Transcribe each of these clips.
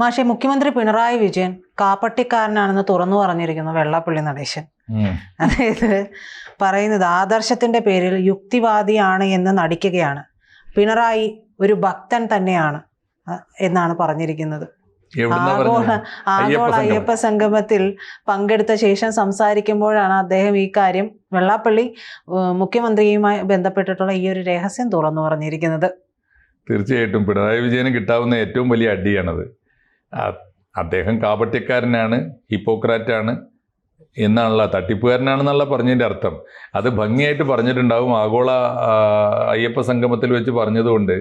മാഷെ മുഖ്യമന്ത്രി പിണറായി വിജയൻ കാപ്പട്ടിക്കാരനാണെന്ന് തുറന്നു പറഞ്ഞിരിക്കുന്നു വെള്ളാപ്പള്ളി നടേശൻ. അതായത് പറയുന്നത് ആദർശത്തിന്റെ പേരിൽ യുക്തിവാദിയാണ് എന്ന് നടിക്കുകയാണ്. പിണറായി ഒരു ഭക്തൻ തന്നെയാണ് എന്നാണ് പറഞ്ഞിരിക്കുന്നത്. ആഗോള ആഗോള അയ്യപ്പ സംഗമത്തിൽ പങ്കെടുത്ത ശേഷം സംസാരിക്കുമ്പോഴാണ് അദ്ദേഹം ഈ കാര്യം വെള്ളാപ്പള്ളി മുഖ്യമന്ത്രിയുമായി ബന്ധപ്പെട്ടിട്ടുള്ള ഈ ഒരു രഹസ്യം തുറന്നു പറഞ്ഞിരിക്കുന്നത്. തീർച്ചയായിട്ടും പിണറായി വിജയന് കിട്ടാവുന്ന ഏറ്റവും വലിയ അടിയാണത്. അദ്ദേഹം കാപട്യക്കാരനാണ് ഹിപ്പോക്രാറ്റാണ് എന്നാണല്ലോ തട്ടിപ്പുകാരനാണെന്നുള്ള പറഞ്ഞതിന്റെ അർത്ഥം. അത് ഭംഗിയായിട്ട് പറഞ്ഞിട്ടുണ്ടാവും. ആഗോള അയ്യപ്പ സംഗമത്തിൽ വെച്ച് പറഞ്ഞതുകൊണ്ട്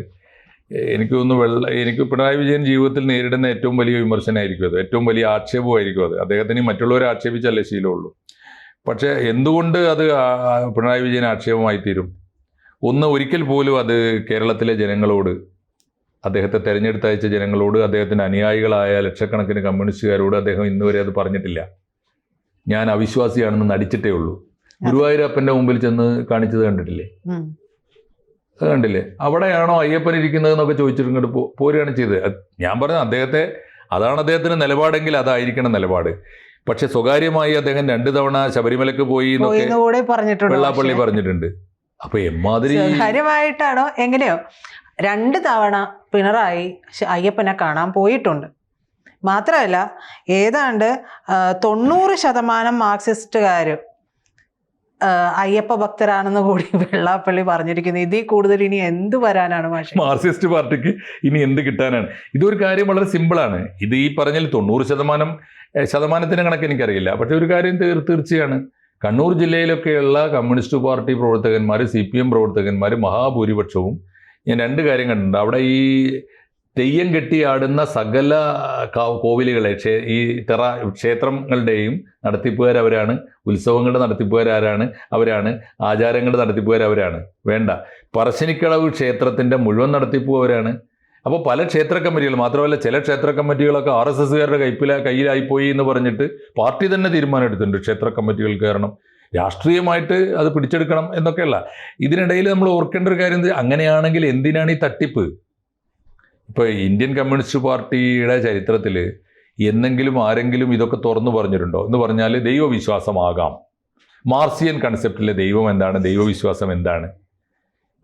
എനിക്ക് തോന്നുന്നു വെള്ള എനിക്ക് പിണറായി വിജയൻ ജീവിതത്തിൽ നേരിടുന്ന ഏറ്റവും വലിയ വിമർശനമായിരിക്കും അത്. ഏറ്റവും വലിയ ആക്ഷേപമായിരിക്കും അത്. അദ്ദേഹത്തിന് മറ്റുള്ളവരെ ആക്ഷേപിച്ചല്ലേ ശീലമുള്ളൂ. പക്ഷേ എന്തുകൊണ്ട് അത് പിണറായി വിജയൻ ആക്ഷേപമായി തീരും ഒന്ന് ഒരിക്കൽ പോലും അത് കേരളത്തിലെ ജനങ്ങളോട് അദ്ദേഹത്തെ തെരഞ്ഞെടുത്തയച്ച ജനങ്ങളോട് അദ്ദേഹത്തിന്റെ അനുയായികളായ ലക്ഷക്കണക്കിന് കമ്മ്യൂണിസ്റ്റുകാരോട് അദ്ദേഹം ഇന്നുവരെ അത് പറഞ്ഞിട്ടില്ല. ഞാൻ അവിശ്വാസിയാണെന്ന് നടിച്ചിട്ടേ ഉള്ളൂ. ഗുരുവായൂരപ്പന്റെ മുമ്പിൽ ചെന്ന് കാണിച്ചത് കണ്ടിട്ടില്ലേ. അത് കണ്ടില്ലേ? അവിടെയാണോ അയ്യപ്പൻ ഇരിക്കുന്നത് എന്നൊക്കെ ചോദിച്ചിട്ട് ഇങ്ങോട്ട് പോ- പോരുകയാണ് ചെയ്തത്. ഞാൻ പറഞ്ഞ അദ്ദേഹത്തെ അതാണ് അദ്ദേഹത്തിന് നിലപാടെങ്കിൽ അതായിരിക്കണം നിലപാട്. പക്ഷെ സ്വകാര്യമായി അദ്ദേഹം രണ്ടു തവണ ശബരിമലക്ക് പോയി എന്നൊക്കെ വെള്ളാപ്പള്ളി. പറഞ്ഞിട്ടുണ്ട്. അപ്പൊ എമ്മാതിരി കാര്യമായിട്ടാണോ എങ്ങനെയോ. രണ്ട് തവണ പിണറായി അയ്യപ്പനെ കാണാൻ പോയിട്ടുണ്ട്. മാത്രമല്ല ഏതാണ്ട് തൊണ്ണൂറ് ശതമാനം മാർക്സിസ്റ്റുകാർ അയ്യപ്പ ഭക്തരാണെന്ന് കൂടി വെള്ളാപ്പള്ളി പറഞ്ഞിരിക്കുന്നു. ഇതിൽ കൂടുതൽ ഇനി എന്ത് വരാനാണ് മാഷെ? മാർക്സിസ്റ്റ് പാർട്ടിക്ക് ഇനി എന്ത് കിട്ടാനാണ്? ഇതൊരു കാര്യം വളരെ സിമ്പിളാണ്. ഇത് ഈ പറഞ്ഞാൽ തൊണ്ണൂറ് ശതമാനം ശതമാനത്തിന് കണക്ക് എനിക്കറിയില്ല. പക്ഷെ ഒരു കാര്യം തീർ തീർച്ചയാണ്. കണ്ണൂർ ജില്ലയിലൊക്കെയുള്ള കമ്മ്യൂണിസ്റ്റ് പാർട്ടി പ്രവർത്തകന്മാർ സി പി എം പ്രവർത്തകന്മാർ മഹാഭൂരിപക്ഷവും ഞാൻ രണ്ട് കാര്യം കണ്ടിട്ടുണ്ട്. അവിടെ ഈ തെയ്യം കെട്ടിയാടുന്ന സകല കോവിലുകളെ ഈ തെറ ക്ഷേത്രങ്ങളുടെയും നടത്തിപ്പുകാരവരാണ് ഉത്സവങ്ങളുടെ നടത്തിപ്പുകാരാരാണ് അവരാണ് ആചാരങ്ങളുടെ നടത്തിപ്പുകാരവരാണ്. വേണ്ട. പറശ്ശിനിക്കടവ് ക്ഷേത്രത്തിന്റെ മുഴുവൻ നടത്തിപ്പു അവരാണ് അപ്പോൾ പല ക്ഷേത്ര കമ്മിറ്റികൾ മാത്രമല്ല ചില ക്ഷേത്ര കമ്മിറ്റികളൊക്കെ ആർ എസ് എസ്സുകാരുടെ കൈപ്പില കയ്യിലായിപ്പോയി എന്ന് പറഞ്ഞിട്ട് പാർട്ടി തന്നെ തീരുമാനം എടുത്തിട്ടുണ്ട് ക്ഷേത്ര കമ്മിറ്റികൾ കയറണം രാഷ്ട്രീയമായിട്ട് അത് പിടിച്ചെടുക്കണം എന്നൊക്കെയല്ല. ഇതിനിടയിൽ നമ്മൾ ഓർക്കേണ്ട ഒരു കാര്യം? അങ്ങനെയാണെങ്കിൽ എന്തിനാണ് ഈ തട്ടിപ്പ്? ഇപ്പോൾ ഇന്ത്യൻ കമ്മ്യൂണിസ്റ്റ് പാർട്ടിയുടെ ചരിത്രത്തിൽ എന്നെങ്കിലും ആരെങ്കിലും ഇതൊക്കെ തുറന്നു പറഞ്ഞിട്ടുണ്ടോ? എന്ന് പറഞ്ഞാൽ ദൈവവിശ്വാസമാകാം. മാർസിയൻ കൺസെപ്റ്റിലെ ദൈവം എന്താണ്? ദൈവവിശ്വാസം എന്താണ്?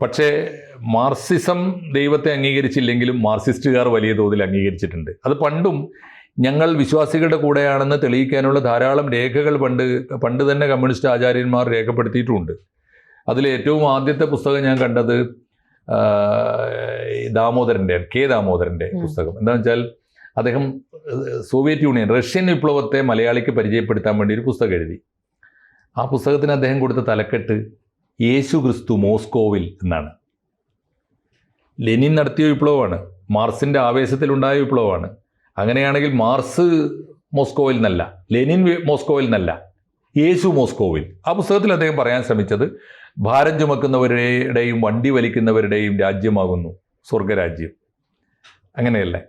പക്ഷേ മാർസിസം ദൈവത്തെ അംഗീകരിച്ചില്ലെങ്കിലും മാർസിസ്റ്റുകാർ വലിയ തോതിൽ അംഗീകരിച്ചിട്ടുണ്ട്. അത് പണ്ടും ഞങ്ങൾ വിശ്വാസികളുടെ കൂടെയാണെന്ന് തെളിയിക്കാനുള്ള ധാരാളം രേഖകൾ പണ്ട് പണ്ട് തന്നെ കമ്മ്യൂണിസ്റ്റ് ആചാര്യന്മാർ രേഖപ്പെടുത്തിയിട്ടുമുണ്ട് അതിൽ ഏറ്റവും ആദ്യത്തെ പുസ്തകം ഞാൻ കണ്ടത് ദാമോദരന്റെ കെ ദാമോദരന്റെ പുസ്തകം. എന്താണെന്ന് വെച്ചാൽ അദ്ദേഹം സോവിയറ്റ് യൂണിയൻ റഷ്യൻ വിപ്ലവത്തെ മലയാളിക്ക് പരിചയപ്പെടുത്താൻ വേണ്ടി ഒരു പുസ്തകം എഴുതി. ആ പുസ്തകത്തിന് അദ്ദേഹം കൊടുത്ത തലക്കെട്ട് യേശു ക്രിസ്തു മോസ്കോവിൽ എന്നാണ്. ലെനിൻ നടത്തിയ വിപ്ലവമാണ്. മാർസിന്റെ ആവേശത്തിലുണ്ടായ വിപ്ലവമാണ്. അങ്ങനെയാണെങ്കിൽ മാർസ് മോസ്കോയിൽ നിന്നല്ല ലെനിൻ മോസ്കോയിൽ നിന്നല്ല യേശു മോസ്കോവിൽ. ആ പുസ്തകത്തിൽ അദ്ദേഹം പറയാൻ ശ്രമിച്ചത് ഭാരം ചുമക്കുന്നവരുടെയും വണ്ടി വലിക്കുന്നവരുടെയും രാജ്യമാകുന്നു സ്വർഗരാജ്യം. അങ്ങനെയല്ലേ?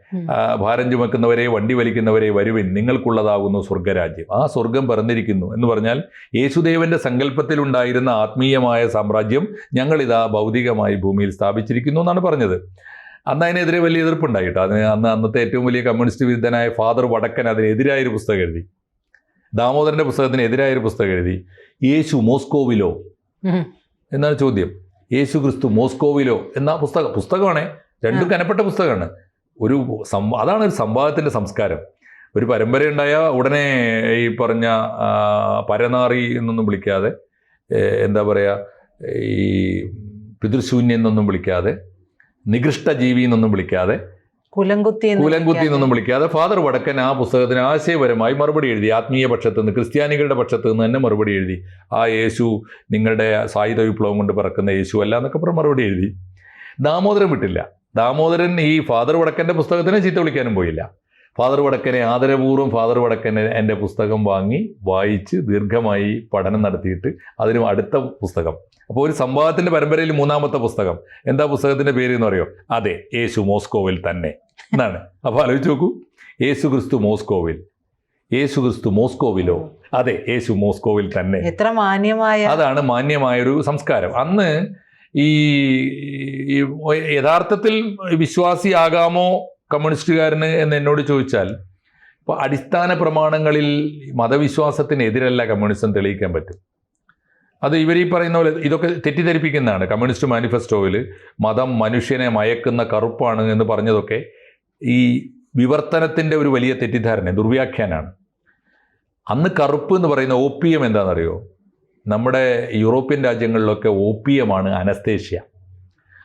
ഭാരം ചുമക്കുന്നവരെ വണ്ടി വലിക്കുന്നവരെ വരുവിൻ നിങ്ങൾക്കുള്ളതാകുന്നു സ്വർഗരാജ്യം. ആ സ്വർഗം പറഞ്ഞിരിക്കുന്നു എന്ന് പറഞ്ഞാൽ യേശുദേവന്റെ സങ്കല്പത്തിലുണ്ടായിരുന്ന ആത്മീയമായ സാമ്രാജ്യം ഞങ്ങളിതാ ഭൗതികമായി ഭൂമിയിൽ സ്ഥാപിച്ചിരിക്കുന്നു എന്നാണ് പറഞ്ഞത്. അന്ന് അതിനെതിരെ വലിയ എതിർപ്പുണ്ടായിട്ടോ അതിന് അന്ന് അന്നത്തെ ഏറ്റവും വലിയ കമ്മ്യൂണിസ്റ്റ് വിരുദ്ധനായ ഫാദർ വടക്കൻ അതിനെതിരായൊരു പുസ്തകം എഴുതി. ദാമോദരന്റെ പുസ്തകത്തിന് എതിരായൊരു പുസ്തകം എഴുതി. യേശു മോസ്കോവിലോ. എന്നാണ് ചോദ്യം. യേശു ക്രിസ്തു മോസ്കോവിലോ? എന്ന പുസ്തകം. പുസ്തകമാണേ. രണ്ടും കനപ്പെട്ട പുസ്തകമാണ്. ഒരു സം- അതാണ് ഒരു സംവാദത്തിന്റെ സംസ്കാരം. ഒരു പരമ്പരയുണ്ടായ ഉടനെ ഈ പറഞ്ഞ പരനാറി എന്നൊന്നും വിളിക്കാതെ എന്താ പറയുക ഈ പിതൃശൂന്യം എന്നൊന്നും വിളിക്കാതെ നികൃഷ്ട ജീവി എന്നൊന്നും വിളിക്കാതെ കുലംകുത്തി കുലംകുത്തി വിളിക്കാതെ. എന്നൊന്നും വിളിക്കാതെ ഫാദർ വടക്കൻ ആ പുസ്തകത്തിന് ആശയപരമായി മറുപടി എഴുതി ആത്മീയ പക്ഷത്ത് നിന്ന് ക്രിസ്ത്യാനികളുടെ പക്ഷത്ത് നിന്ന് തന്നെ മറുപടി എഴുതി. ആ യേശു നിങ്ങളുടെ സായുധ വിപ്ലവം കൊണ്ട് പറക്കുന്ന യേശു അല്ല എന്നൊക്കെ പറഞ്ഞ് മറുപടി എഴുതി. ദാമോദരൻ വിട്ടില്ല. ദാമോദരൻ ഈ ഫാദർ വടക്കന്റെ പുസ്തകത്തിനെ ചീത്ത വിളിക്കാനും പോയില്ല. ഫാദർ വടക്കനെ ആദരപൂർവം ഫാദർ വടക്കനെ എന്റെ പുസ്തകം വാങ്ങി വായിച്ച് ദീർഘമായി പഠനം നടത്തിയിട്ട് അതിന് അടുത്ത പുസ്തകം. അപ്പോൾ ഒരു സംവാദത്തിന്റെ പരമ്പരയിൽ മൂന്നാമത്തെ പുസ്തകം. എന്താ പുസ്തകത്തിന്റെ പേര് എന്ന് പറയുമോ അതെ യേശു മോസ്കോവിൽ തന്നെ. എന്നാണ്. അപ്പോൾ ആലോചിച്ച് നോക്കൂ. യേശു ക്രിസ്തു മോസ്കോവിൽ. യേശു ക്രിസ്തു മോസ്കോവിലോ? അതെ യേശു മോസ്കോവിൽ തന്നെ. എത്ര മാന്യമായ അതാണ് മാന്യമായൊരു സംസ്കാരം. അന്ന് ഈ ഈ യഥാർത്ഥത്തിൽ വിശ്വാസിയാകാമോ കമ്മ്യൂണിസ്റ്റുകാരന് എന്ന് എന്നോട് ചോദിച്ചാൽ ഇപ്പോൾ അടിസ്ഥാന പ്രമാണങ്ങളിൽ മതവിശ്വാസത്തിനെതിരല്ല കമ്മ്യൂണിസം തെളിയിക്കാൻ പറ്റും. അത് ഇവർ ഈ പറയുന്ന പോലെ ഇതൊക്കെ തെറ്റിദ്ധരിപ്പിക്കുന്നതാണ് കമ്മ്യൂണിസ്റ്റ് മാനിഫെസ്റ്റോയിൽ മതം മനുഷ്യനെ മയക്കുന്ന കറുപ്പാണ് എന്ന് പറഞ്ഞതൊക്കെ ഈ വിവർത്തനത്തിന്റെ ഒരു വലിയ തെറ്റിദ്ധാരണ ദുർവ്യാഖ്യാനാണ്. അന്ന് കറുപ്പ് എന്ന് പറയുന്ന ഓപ്പിയം എന്താണെന്നറിയോ? നമ്മുടെ യൂറോപ്യൻ രാജ്യങ്ങളിലൊക്കെ ആണ് അനസ്തേഷ്യ.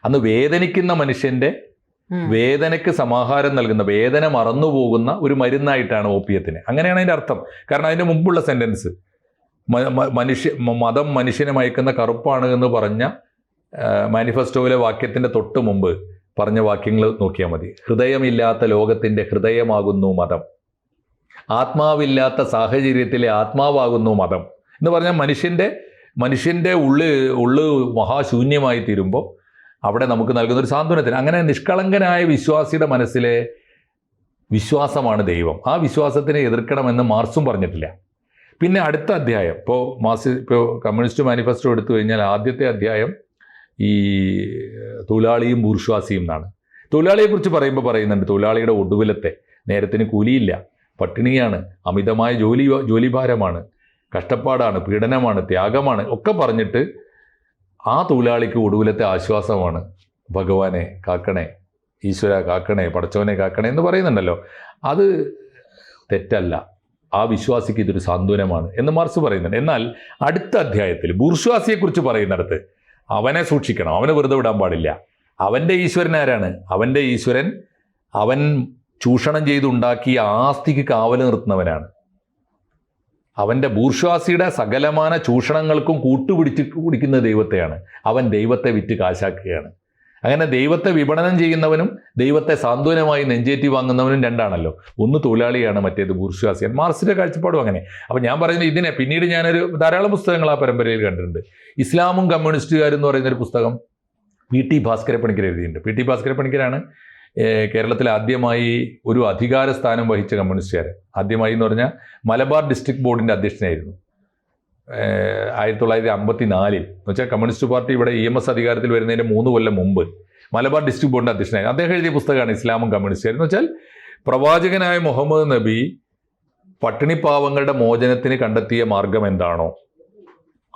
അന്ന് വേദനിക്കുന്ന മനുഷ്യന്റെ. വേദനയ്ക്ക് സമാഹാരം നൽകുന്ന വേദന മറന്നുപോകുന്ന ഒരു മരുന്നായിട്ടാണ് ഓപ്പിയത്തിന്. അങ്ങനെയാണ് അതിന്റെ അർത്ഥം. കാരണം അതിന്റെ മുമ്പുള്ള സെന്റൻസ് മനുഷ്യ മതം മനുഷ്യനെ മയക്കുന്ന കറുപ്പാണ് എന്ന് പറഞ്ഞ മാനിഫെസ്റ്റോയിലെ വാക്യത്തിന്റെ തൊട്ട് മുമ്പ് പറഞ്ഞ വാക്യങ്ങൾ നോക്കിയാൽ മതി. ഹൃദയമില്ലാത്ത ലോകത്തിന്റെ ഹൃദയമാകുന്നു മതം. ആത്മാവില്ലാത്ത സാഹചര്യത്തിലെ ആത്മാവാകുന്നു മതം. എന്ന് പറഞ്ഞാൽ മനുഷ്യന്റെ മനുഷ്യന്റെ ഉള്ള് ഉള്ള് മഹാശൂന്യമായി തീരുമ്പോൾ അവിടെ നമുക്ക് നൽകുന്ന ഒരു സാന്ത്വനത്തിന്. അങ്ങനെ നിഷ്കളങ്കനായ വിശ്വാസിയുടെ മനസ്സിലെ വിശ്വാസമാണ് ദൈവം. ആ വിശ്വാസത്തിനെ എതിർക്കണമെന്ന് മാർസും പറഞ്ഞിട്ടില്ല. പിന്നെ അടുത്ത അധ്യായം. ഇപ്പോൾ മാർസ് ഇപ്പോൾ കമ്മ്യൂണിസ്റ്റ് മാനിഫെസ്റ്റോ എടുത്തു കഴിഞ്ഞാൽ ആദ്യത്തെ അധ്യായം ഈ തൊഴിലാളിയും ബൂർഷ്വാസിയും എന്നാണ്. തൊഴിലാളിയെക്കുറിച്ച് പറയുമ്പോൾ പറയുന്നുണ്ട് തൊഴിലാളിയുടെ ഒടുവിലത്തെ നേരത്തിന് കൂലിയില്ല പട്ടിണിയാണ് അമിതമായ ജോലി ജോലിഭാരമാണ് കഷ്ടപ്പാടാണ് പീഡനമാണ് ത്യാഗമാണ് ഒക്കെ പറഞ്ഞിട്ട് ആ തൊഴിലാളിക്ക് ഒടുവിലത്തെ ആശ്വാസമാണ്. ഭഗവാനെ കാക്കണേ ഈശ്വര കാക്കണേ പടച്ചവനെ കാക്കണേ എന്ന് പറയുന്നുണ്ടല്ലോ. അത് തെറ്റല്ല. ആ വിശ്വാസിക്ക് ഇതൊരു സാന്ത്വനമാണ് എന്ന് മാർസ് പറയുന്നുണ്ട്. എന്നാൽ അടുത്ത അധ്യായത്തിൽ ബുർഷ്വാസിയെക്കുറിച്ച് പറയുന്നിടത്ത് അവനെ സൂക്ഷിക്കണം. അവനെ വെറുതെ വിടാൻ പാടില്ല. അവന്റെ ഈശ്വരൻ ആരാണ്? അവന്റെ ഈശ്വരൻ അവൻ ചൂഷണം ചെയ്തുണ്ടാക്കിയ ആസ്തിക്ക് കാവൽ നിർത്തുന്നവനാണ്. അവന്റെ ബൂർഷ്വാസിയുടെ സകലമാന ചൂഷണങ്ങൾക്കും കൂട്ടുപിടിച്ച് കുടിക്കുന്ന ദൈവത്തെയാണ്. അവൻ ദൈവത്തെ വിറ്റ് കാശാക്കുകയാണ്. അങ്ങനെ ദൈവത്തെ വിപണനം ചെയ്യുന്നവനും ദൈവത്തെ സാന്ത്വനമായി നെഞ്ചേറ്റി വാങ്ങുന്നവനും രണ്ടാണല്ലോ. ഒന്ന് തൊഴിലാളിയാണ് മറ്റേത് ബൂർഷ്വാസിയാണ് മാർസിന്റെ കാഴ്ചപ്പാടും അങ്ങനെ. അപ്പം ഞാൻ പറയുന്നത് ഇതിനെ പിന്നീട് ഞാനൊരു ധാരാളം പുസ്തകങ്ങൾ ആ പരമ്പരയിൽ കണ്ടിട്ടുണ്ട്. ഇസ്ലാമും കമ്മ്യൂണിസ്റ്റുകാരും എന്ന് പറയുന്ന ഒരു പുസ്തകം പി ടി ഭാസ്കര പണിക്കർ എഴുതിയിട്ടുണ്ട്. പി ടി ഭാസ്കര പണിക്കരാണ് കേരളത്തിൽ ആദ്യമായി ഒരു അധികാര സ്ഥാനം വഹിച്ച കമ്മ്യൂണിസ്റ്റുകാർ. ആദ്യമായി എന്ന് പറഞ്ഞാൽ മലബാർ ഡിസ്ട്രിക്ട് ബോർഡിന്റെ അധ്യക്ഷനായിരുന്നു. ആയിരത്തി തൊള്ളായിരത്തി അമ്പത്തി നാലിൽ എന്ന് വെച്ചാൽ കമ്മ്യൂണിസ്റ്റ് പാർട്ടി ഇവിടെ ഇ എം എസ് അധികാരത്തിൽ വരുന്നതിന് മൂന്ന് കൊല്ലം മുമ്പ് മലബാർ ഡിസ്ട്രിക്ട് ബോർഡിന്റെ അധ്യക്ഷനായിരുന്നു. അദ്ദേഹം എഴുതിയ പുസ്തകമാണ് ഇസ്ലാമും കമ്മ്യൂണിസ്റ്റുകാരും. എന്ന് വെച്ചാൽ പ്രവാചകനായ മുഹമ്മദ് നബി പട്ടിണിപ്പാവങ്ങളുടെ മോചനത്തിന് കണ്ടെത്തിയ മാർഗം എന്താണോ?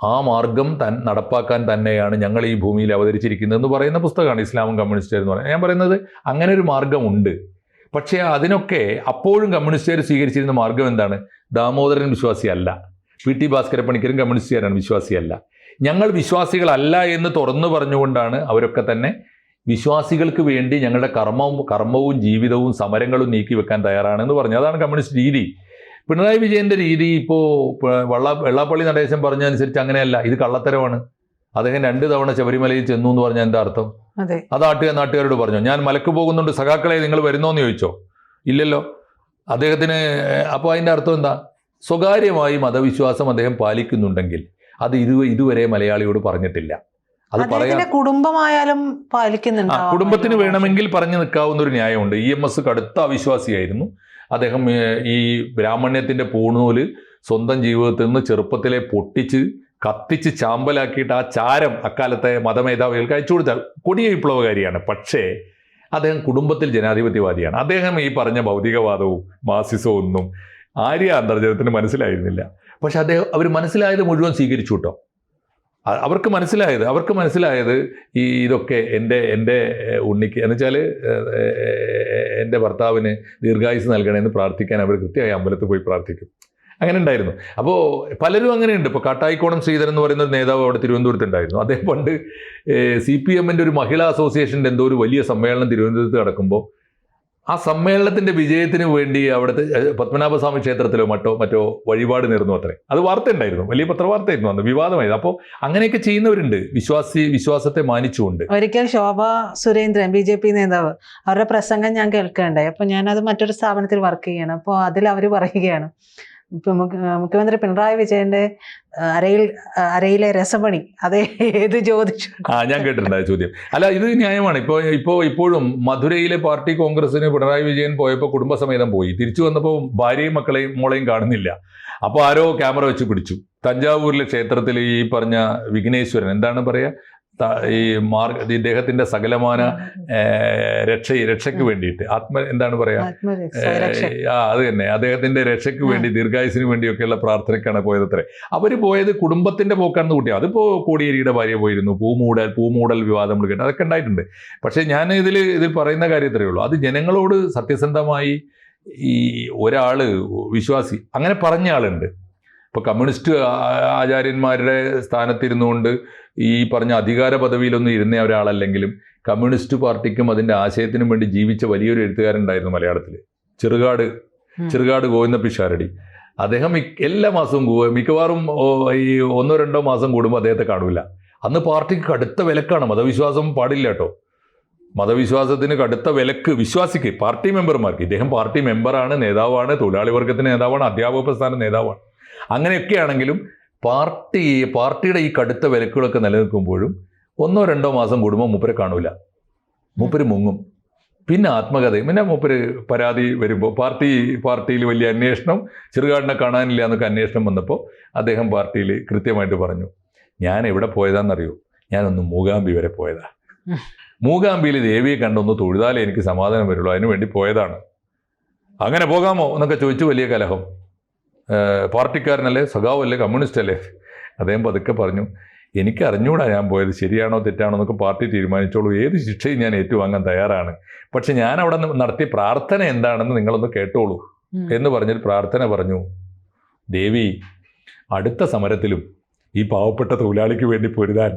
ആ മാർഗം തൻ നടപ്പാക്കാൻ തന്നെയാണ് ഞങ്ങൾ ഈ ഭൂമിയിൽ അവതരിച്ചിരിക്കുന്നത് എന്ന് പറയുന്ന പുസ്തകമാണ് ഇസ്ലാമും കമ്മ്യൂണിസ്റ്റുകാർ എന്ന് പറയുന്നത്. ഞാൻ പറയുന്നത് അങ്ങനെ ഒരു മാർഗമുണ്ട്. പക്ഷേ അതിനൊക്കെ അപ്പോഴും കമ്മ്യൂണിസ്റ്റുകാർ സ്വീകരിച്ചിരുന്ന മാർഗം എന്താണ്? ദാമോദരൻ വിശ്വാസിയല്ല പി ടി ഭാസ്കര പണിക്കരും കമ്മ്യൂണിസ്റ്റുകാരാണ് വിശ്വാസിയല്ല ഞങ്ങൾ വിശ്വാസികളല്ല എന്ന് തുറന്നു പറഞ്ഞുകൊണ്ടാണ് അവരൊക്കെ തന്നെ വിശ്വാസികൾക്ക് വേണ്ടി ഞങ്ങളുടെ കർമ്മവും കർമ്മവും ജീവിതവും സമരങ്ങളും നീക്കി വെക്കാൻ തയ്യാറാണെന്ന് പറഞ്ഞു. അതാണ് കമ്മ്യൂണിസ്റ്റ് രീതി. പിണറായി വിജയന്റെ രീതി ഇപ്പോൾ വള്ള വെള്ളാപ്പള്ളി നടേശൻ പറഞ്ഞതനുസരിച്ച് അങ്ങനെയല്ല ഇത് കള്ളത്തരമാണ്. അദ്ദേഹം രണ്ട് തവണ ശബരിമലയിൽ ചെന്നു എന്ന് പറഞ്ഞാൽ എന്താ അർത്ഥം? അതെ. അത് ആട്ടുക നാട്ടുകാരോട് പറഞ്ഞു? ഞാൻ മലക്ക് പോകുന്നുണ്ട് സഖാക്കളെ നിങ്ങൾ വരുന്നോന്ന് ചോദിച്ചോ? ഇല്ലല്ലോ. അദ്ദേഹത്തിന് അപ്പോൾ അതിന്റെ അർത്ഥം എന്താ? സ്വകാര്യമായി മതവിശ്വാസം അദ്ദേഹം പാലിക്കുന്നുണ്ടെങ്കിൽ അത് ഇത് ഇതുവരെ മലയാളിയോട് പറഞ്ഞിട്ടില്ല. അത് പറയാൻ കുടുംബമായാലും പാലിക്കുന്നുണ്ട് കുടുംബത്തിന് വേണമെങ്കിൽ പറഞ്ഞു നിൽക്കാവുന്ന ഒരു ന്യായമുണ്ട്. ഇ എം എസ് കടുത്ത അവിശ്വാസിയായിരുന്നു. അദ്ദേഹം ഈ ബ്രാഹ്മണ്യത്തിന്റെ പൂണൂൽ സ്വന്തം ജീവിതത്തിൽ നിന്ന് ചെറുപ്പത്തിലെ പൊട്ടിച്ച് കത്തിച്ച് ചാമ്പലാക്കിയിട്ട് ആ ചാരം അക്കാലത്തെ മതമേധാവികൾക്ക് അയച്ചു കൊടുത്താൽ കൊടിയ വിപ്ലവകാരിയാണ്. പക്ഷേ അദ്ദേഹം കുടുംബത്തിൽ ജനാധിപത്യവാദിയാണ്. അദ്ദേഹം ഈ പറഞ്ഞ ഭൗതികവാദവും മാസിസവും ഒന്നും ആര്യ അന്തർജനത്തിന് മനസ്സിലായിരുന്നില്ല. പക്ഷെ അദ്ദേഹം അവർ മനസ്സിലായത് മുഴുവൻ സ്വീകരിച്ചു കേട്ടോ. അവർക്ക് മനസ്സിലായത് അവർക്ക് മനസ്സിലായത് ഈ ഇതൊക്കെ എന്റെ എന്റെ ഉണ്ണിക്ക്. എന്ന് വെച്ചാൽ എന്റെ ഭർത്താവിന് ദീർഘായുസ് നൽകണമെന്ന് പ്രാർത്ഥിക്കാൻ അവർ കൃത്യമായി അമ്പലത്തിൽ പോയി പ്രാർത്ഥിക്കും. അങ്ങനെ ഉണ്ടായിരുന്നു. അപ്പോൾ പലരും അങ്ങനെയുണ്ട്. ഇപ്പോൾ കാട്ടായിക്കോണം ശ്രീധരൻ എന്ന് പറയുന്ന ഒരു നേതാവ് അവിടെ തിരുവനന്തപുരത്ത് ഉണ്ടായിരുന്നു. അദ്ദേഹം പണ്ട് സി പി എമ്മിന്റെ ഒരു മഹിളാ അസോസിയേഷന്റെ എന്തോ ഒരു വലിയ സമ്മേളനം തിരുവനന്തപുരത്ത് നടക്കുമ്പോൾ ആ സമ്മേളനത്തിന്റെ വിജയത്തിന് വേണ്ടി അവിടുത്തെ പത്മനാഭസ്വാമി ക്ഷേത്രത്തിലോ മറ്റോ മറ്റോ വഴിപാട് നേർന്നു അത്രേ. അത് വാർത്ത ഉണ്ടായിരുന്നു വലിയ പത്രവാർത്തയായിരുന്നു അന്ന് വിവാദമായിരുന്നു അപ്പോൾ അങ്ങനെയൊക്കെ ചെയ്യുന്നവരുണ്ട്. വിശ്വാസി വിശ്വാസത്തെ മാനിച്ചുകൊണ്ട്. ഒരിക്കൽ Shobha Surendran B J P നേതാവ് അവരുടെ പ്രസംഗം ഞാൻ കേൾക്കുകയുണ്ടായി അപ്പൊ ഞാനത് മറ്റൊരു സ്ഥാപനത്തിൽ വർക്ക് ചെയ്യണം. അപ്പോൾ അതിൽ അവർ പറയുകയാണ് മുഖ്യമന്ത്രി പിണറായി വിജയന്റെ അരയിൽ അരയിലെ രസമണി. അത് ഏത് ചോദിച്ചു. ആ ഞാൻ കേട്ടിട്ടുണ്ട് ചോദ്യം. അല്ല ഇത് ന്യായമാണ്. ഇപ്പോൾ ഇപ്പോൾ ഇപ്പോഴും മധുരയിലെ പാർട്ടി കോൺഗ്രസിന് പിണറായി വിജയൻ പോയപ്പോൾ കുടുംബസമേതം പോയി. തിരിച്ചു വന്നപ്പോൾ ഭാര്യയും മക്കളെയും മോളെയും കാണുന്നില്ല. അപ്പോൾ ആരോ ക്യാമറ വെച്ച് പിടിച്ചു. തഞ്ചാവൂരിലെ ക്ഷേത്രത്തിൽ ഈ പറഞ്ഞ വിഘ്നേശ്വരൻ എന്താണ് പറയുക ഈ മാർഗ ഇദ്ദേഹത്തിന്റെ സകലമാന രക്ഷ രക്ഷയ്ക്ക് വേണ്ടിയിട്ട്. ആത്മ എന്താണ് പറയാ? ആ അത് തന്നെ. അദ്ദേഹത്തിന്റെ രക്ഷയ്ക്ക് വേണ്ടി ദീർഘായുസിന് വേണ്ടിയൊക്കെയുള്ള പ്രാർത്ഥനയ്ക്കാണ് പോയത് അത്രേ അവർ പോയത് കുടുംബത്തിന്റെ പോക്കാണെന്ന് കൂട്ടിയാ. അതിപ്പോ കോടിയേരിയുടെ ഭാര്യ പോയിരുന്നു. പൂമൂടൽ പൂമൂടൽ വിവാദം വിളിക്കട്ടെ. അതൊക്കെ ഉണ്ടായിട്ടുണ്ട്. പക്ഷെ ഞാൻ ഇതിൽ ഇതിൽ പറയുന്ന കാര്യത്രേ ഉള്ളൂ. അത് ജനങ്ങളോട് സത്യസന്ധമായി ഈ ഒരാൾ വിശ്വാസി അങ്ങനെ പറഞ്ഞ ആളുണ്ട്. ഇപ്പൊ കമ്മ്യൂണിസ്റ്റ് ആചാര്യന്മാരുടെ സ്ഥാനത്തിരുന്നുകൊണ്ട് ഈ പറഞ്ഞ അധികാര പദവിയിലൊന്നും ഇരുന്ന ഒരാളല്ലെങ്കിലും കമ്മ്യൂണിസ്റ്റ് പാർട്ടിക്കും അതിന്റെ ആശയത്തിനും വേണ്ടി ജീവിച്ച വലിയൊരു എഴുത്തുകാരുണ്ടായിരുന്നു മലയാളത്തിൽ ചെറുകാട്. ചെറുകാട് ഗോവിന്ദ പിഷാരടി. അദ്ദേഹം എല്ലാ മാസവും മിക്കവാറും ഈ ഒന്നോ രണ്ടോ മാസം കൂടുമ്പോൾ അദ്ദേഹത്തെ കാണില്ല അന്ന് പാർട്ടിക്ക് കടുത്ത വിലക്കാണ്. മതവിശ്വാസം പാടില്ല കേട്ടോ. മതവിശ്വാസത്തിന് കടുത്ത വിലക്ക് വിശ്വാസിക്ക് പാർട്ടി മെമ്പർമാർക്ക്. ഇദ്ദേഹം പാർട്ടി മെമ്പറാണ് നേതാവാണ് തൊഴിലാളി വർഗത്തിന് നേതാവാണ് അധ്യാപക പ്രസ്ഥാന നേതാവാണ്. അങ്ങനെയൊക്കെ ആണെങ്കിലും പാർട്ടി പാർട്ടിയുടെ ഈ കടുത്ത വിലക്കുകളൊക്കെ നിലനിൽക്കുമ്പോഴും ഒന്നോ രണ്ടോ മാസം കൂടുമ്പോൾ മൂപ്പരെ കാണൂല. മൂപ്പര് മുങ്ങും. പിന്നെ ആത്മകഥയും. പിന്നെ മൂപ്പര് പരാതി വരുമ്പോൾ പാർട്ടി പാർട്ടിയിൽ വലിയ അന്വേഷണം ചെറുകാടിനെ കാണാനില്ല എന്നൊക്കെ അന്വേഷണം വന്നപ്പോൾ അദ്ദേഹം പാർട്ടിയിൽ കൃത്യമായിട്ട് പറഞ്ഞു ഞാൻ എവിടെ പോയതാണെന്നറിയോ ഞാനൊന്ന് മൂകാംബി വരെ പോയതാ. മൂകാംബിയിൽ ദേവിയെ കണ്ടൊന്ന് തൊഴുതാലേ എനിക്ക് സമാധാനം വരുള്ളൂ. അതിനു വേണ്ടി പോയതാണ്. അങ്ങനെ പോകാമോ? എന്നൊക്കെ ചോദിച്ചു വലിയ കലഹം. പാർട്ടിക്കാരനല്ലേ സഖാവല്ലേ കമ്മ്യൂണിസ്റ്റ് അല്ലേ അദ്ദേഹം പതുക്കെ പറഞ്ഞു എനിക്ക് അറിഞ്ഞുകൂടാ ഞാൻ പോയത് ശരിയാണോ തെറ്റാണോ എന്നൊക്കെ പാർട്ടി തീരുമാനിച്ചോളൂ. ഏത് ശിക്ഷയും ഞാൻ ഏറ്റുവാങ്ങാൻ തയ്യാറാണ്. പക്ഷെ ഞാൻ അവിടെ നടത്തിയ പ്രാർത്ഥന എന്താണെന്ന് നിങ്ങളൊന്ന് കേട്ടോളൂ. എന്ന് പറഞ്ഞൊരു പ്രാർത്ഥന പറഞ്ഞു. ദേവി അടുത്ത സമരത്തിലും ഈ പാവപ്പെട്ട തൊഴിലാളിക്ക് വേണ്ടി പൊരുതാൻ